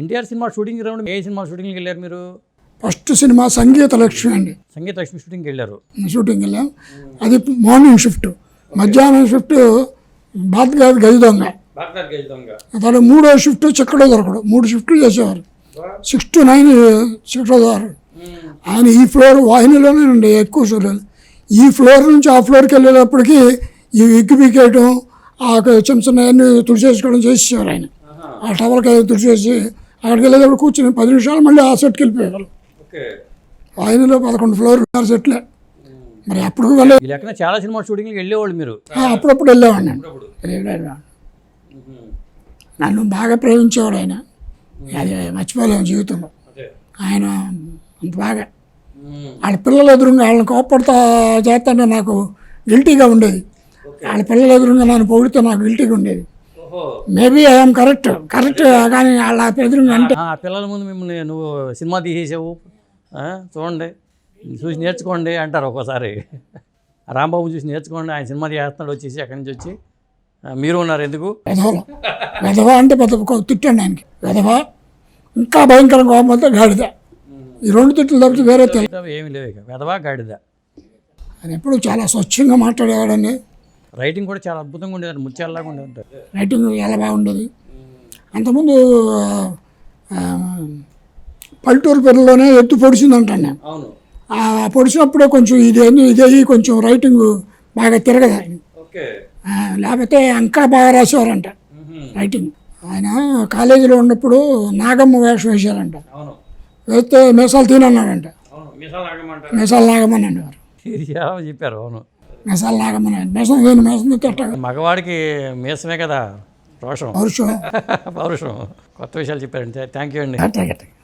NTR cinema shooting ground ఏ cinema షూటింగ్కి వెళ్ళారు మీరు? ఫస్ట్ సినిమా సంగీత లక్ష్మి అండి. సంగీత లక్ష్మి షూటింగ్కి వెళ్ళారు. షూటింగ్ వెళ్ళాం. అది మార్నింగ్ షిఫ్ట్ మధ్యాహ్నం షిఫ్ట్ బాత్గాది గది దొంగ. తర్వాత మూడో షిఫ్ట్ చిక్కడో దొరకడు. మూడు షిఫ్ట్లు చేసేవారు. సిక్స్ టు నైన్ చిక్కడో దొరకడు. ఆయన ఈ ఫ్లోర్ వాహినిలోనే ఉండే ఎక్కువ చూడలేదు ఈ ఫ్లోర్ నుంచి ఆ ఫ్లోర్కి వెళ్ళేటప్పటికి ఈ విగ్గు పీకేయటం ఆ చిన్న చిన్న అన్ని తుడిచేసుకోవడం చేసేవారు ఆయన. ఆ టవర్కి తుడిచేసి అక్కడికి వెళ్ళేటప్పుడు కూర్చుని పది నిమిషాలు మళ్ళీ ఆ సెట్కి వెళ్ళిపోయేవారు వాహినిలో పదకొండు ఫ్లోర్లు ఆరు సెట్లే. మరి అప్పుడు వెళ్ళే ఈ లెక్కన చాలా సినిమా షూటింగ్కి వెళ్ళేవాళ్ళు మీరు. అప్పుడప్పుడు వెళ్ళేవాడిని నేను. వెళ్ళేవాడిని. నన్ను బాగా ప్రేమించేవాడు ఆయన. అది మర్చిపోలేము జీవితంలో. ఆయన అంత బాగా వాళ్ళ పిల్లల ఎదురుగా వాళ్ళని కోప్పడతా చేస్తుంటే నాకు గిల్టీగా ఉండేది. వాళ్ళ పిల్లల ఎదురుగా నన్ను పొగిడితే నాకు గిల్టీగా ఉండేది. Maybe I'm correct. కరెక్ట్ కానీ వాళ్ళ ఎదురుగా అంటే ఆ పిల్లల ముందు మిమ్మల్ని నువ్వు సినిమా తీసేసావు. చూడండి. చూసి నేర్చుకోండి అంటారు ఒక్కోసారి. రాంబాబు చూసి నేర్చుకోండి. ఆయన సినిమా చేస్తున్నాడు వచ్చేసి అక్కడి నుంచి వచ్చి. మీరు ఉన్నారు ఎందుకు? వెధవ. అంటే పెద్ద తిట్టండి ఆయనకి. వెధవ ఇంకా భయంకరంగా కోపంతో గాడిద. ఈ రెండు తిట్లు తప్పితే వేరే తెలియదు ఏమి లేవు ఇక. వెదవా గాడిద. ఆయన ఎప్పుడు చాలా స్వచ్ఛంగా మాట్లాడేవాడండి. రైటింగ్ కూడా చాలా అద్భుతంగా ఉండేది ముత్యాలలాగా ఉండేది రైటింగ్ చాలా బాగుండేది? అంతకుముందు పల్లెటూరు పిల్లలోనే ఎత్తు పొడిచిందంటాను నేను. పొడిచినప్పుడే కొంచెం ఇదేంది ఇదే కొంచెం రైటింగ్ బాగా తిరగదు. లేకపోతే ఇంకా బాగా రాసేవారంట రైటింగ్ ఆయన కాలేజీలో ఉన్నప్పుడు నాగమ్మ వేషం వేశారంట. అవును. వేస్తే మీసాలు తినన్నాడంట. మిసాలు నాగమని అనేవారు చెప్పారు అవును. మీసాలు నాగమని మీసం తిని మీసం తిట్ట మగవాడికి మీసమే కదా రోషం పౌరుషం. పౌరుషం. కొత్త విషయాలు చెప్పారండి. థ్యాంక్ యూ అండి.